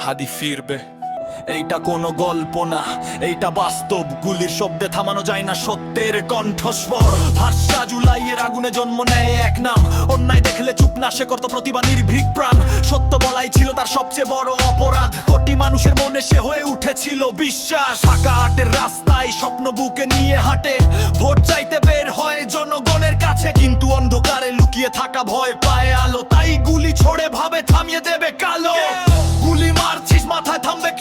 হাদি ফিরবে। এইটা কোনো গল্প না, এইটা বাস্তব। গুলির শব্দে থামানো যায় না সত্যের কণ্ঠস্বর। ভাষা জুলাইয়ের আগুনে জন্ম নেয় এক নাম। অন্যায় দেখলে চুপ না, সে করত প্রতিভা, নির্ভীক প্রাণ। সত্য বলাই ছিল তার সবচেয়ে বড় অপরাধ। কোটি মানুষের মনে সে হয়ে উঠেছিল বিশ্বাস। ফাঁকা হাটের রাস্তায় স্বপ্ন বুকে নিয়ে হাঁটে। ভোট চাইতে বের হয় জনগণের কাছে। কিন্তু অন্ধকারে লুকিয়ে থাকা ভয় পায় আলো। তাই গুলি ছড়ে, ভাবে থামিয়ে দেবে কালো।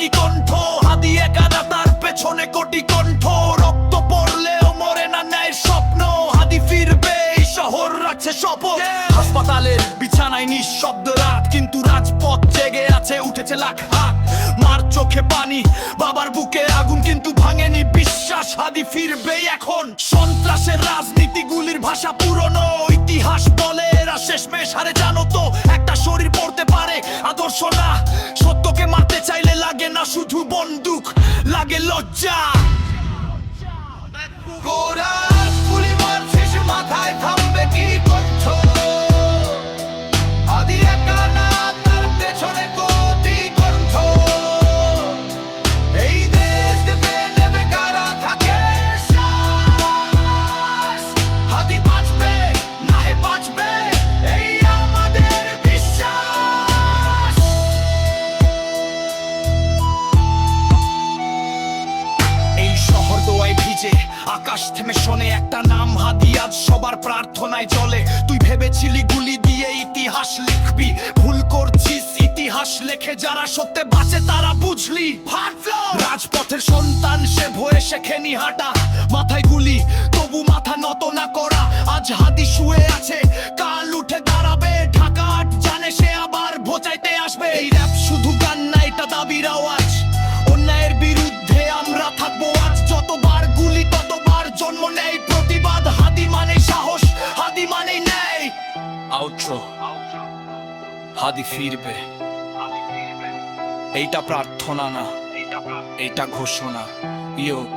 কি কণ্ঠ? হাদি একাদা তার পেছনে কোটি কণ্ঠ? রক্ত পড়লেও মরে না ন্যায় স্বপ্ন। হাদি ফিরবে এই শহর রাখছে শপথ। হাসপাতালের বিছানায় নিঃশব্দ রাত কিন্তু রাজপথ জেগে আছে উঠেছে লাখ হাত। মার চোখে পানি বাবার বুকে আগুন কিন্তু ভাঙেনি বিশ্বাস। হাদি ফিরবে এখন। সন্ত্রাসের রাজনীতিগুলির ভাষা পুরনো। ইতিহাস বলে এরা শেষমেশ হারে জানো বন্দুক লাগে লজ্জা। আকাশ থেমে শোনে একটা নাম, হাদিয়াজ, সবার প্রার্থনায় চলে তুই ভেবেছিলি গুলি দিয়ে ইতিহাস লিখবি। ভুল করছিস, ইতিহাস লেখে যারা সত্যে বাঁচে তারা বুঝলি। রাজপথের সন্তান, সে ভয়ে শেখেনি হাঁটা। মাথায় গুলি, তবু মাথা নত না করা। আজ হাদি শুয়ে আছে, কাল উঠে দাঁড়াবে। ঢাকা জানে সে আবার ভোচাইতে আসবে। এই র‍্যাপ শুধু গান না, এটা দাবির আওয়াজ। আউট্রো হাদি ফিরবে। এইটা প্রার্থনা না এইটা ঘোষণা। ইয়ত